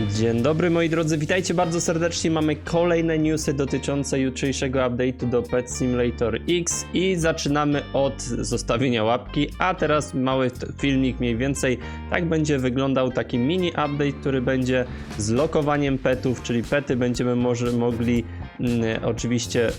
Dzień dobry moi drodzy, witajcie bardzo serdecznie. Mamy kolejne newsy dotyczące jutrzejszego update'u do Pet Simulator X i zaczynamy od zostawienia łapki, a teraz mały filmik mniej więcej tak będzie wyglądał taki mini update, który będzie z lokowaniem petów, czyli pety będziemy może mogli mm, oczywiście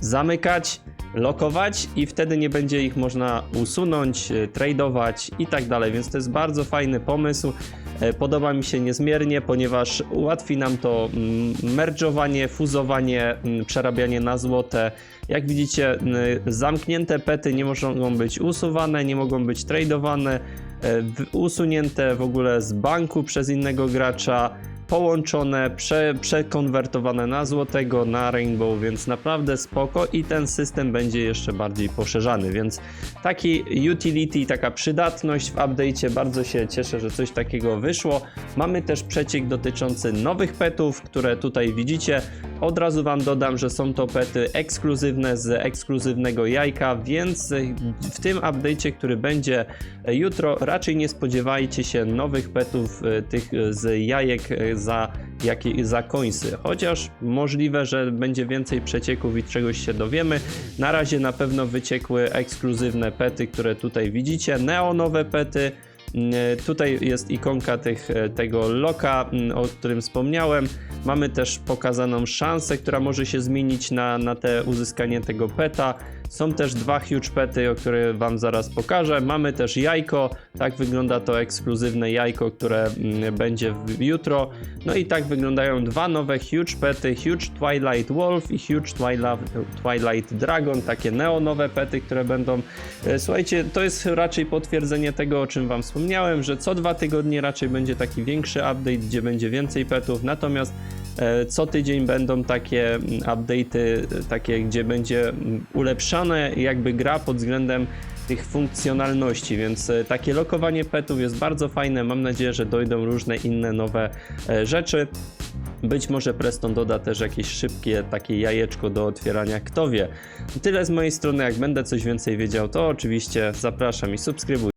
zamykać, lokować i wtedy nie będzie ich można usunąć, y, tradeować i tak dalej, więc to jest bardzo fajny pomysł. E, Podoba mi się niezmiernie, ponieważ ułatwi nam to mm, merge'owanie, fuzowanie, mm, przerabianie na złote. Jak widzicie, zamknięte pety nie mogą być usuwane, nie mogą być tradeowane, e, usunięte w ogóle z banku przez innego gracza, połączone, prze, przekonwertowane na złotego, na rainbow, więc naprawdę spoko i ten system będzie jeszcze bardziej poszerzany, więc taki utility, taka przydatność w update'cie, bardzo się cieszę, że coś takiego wyszło. Mamy też przeciek dotyczący nowych petów, które tutaj widzicie. Od razu Wam dodam, że są to pety ekskluzywne z ekskluzywnego jajka, więc w tym update'cie, który będzie jutro, raczej nie spodziewajcie się nowych petów e, tych z jajek e, za, jakie, za końsy. Chociaż możliwe, że będzie więcej przecieków i czegoś się dowiemy. Na razie na pewno wyciekły ekskluzywne pety, które tutaj widzicie. Neonowe pety. Mm, Tutaj jest ikonka tych, e, tego loka, mm, o którym wspomniałem. Mamy też pokazaną szansę, która może się zmienić na, na te uzyskanie tego peta. Są też dwa huge pety, o które Wam zaraz pokażę. Mamy też jajko, tak wygląda to ekskluzywne jajko, które mm, będzie w, jutro. No i tak wyglądają dwa nowe huge pety, Huge Twilight Wolf i Huge Twilight, Twilight Dragon, takie neonowe pety, które będą. E, Słuchajcie, to jest raczej potwierdzenie tego, o czym Wam wspomniałem, że co dwa tygodnie raczej będzie taki większy update, gdzie będzie więcej petów, natomiast e, co tydzień będą takie mm, update'y, e, takie, gdzie będzie mm, ulepszane jakby gra pod względem tych funkcjonalności, więc e, takie lokowanie petów jest bardzo fajne. Mam nadzieję, że dojdą różne inne nowe rzeczy. Być może Preston doda też jakieś szybkie takie jajeczko do otwierania, kto wie. Tyle z mojej strony, jak będę coś więcej wiedział, to oczywiście zapraszam i subskrybuj.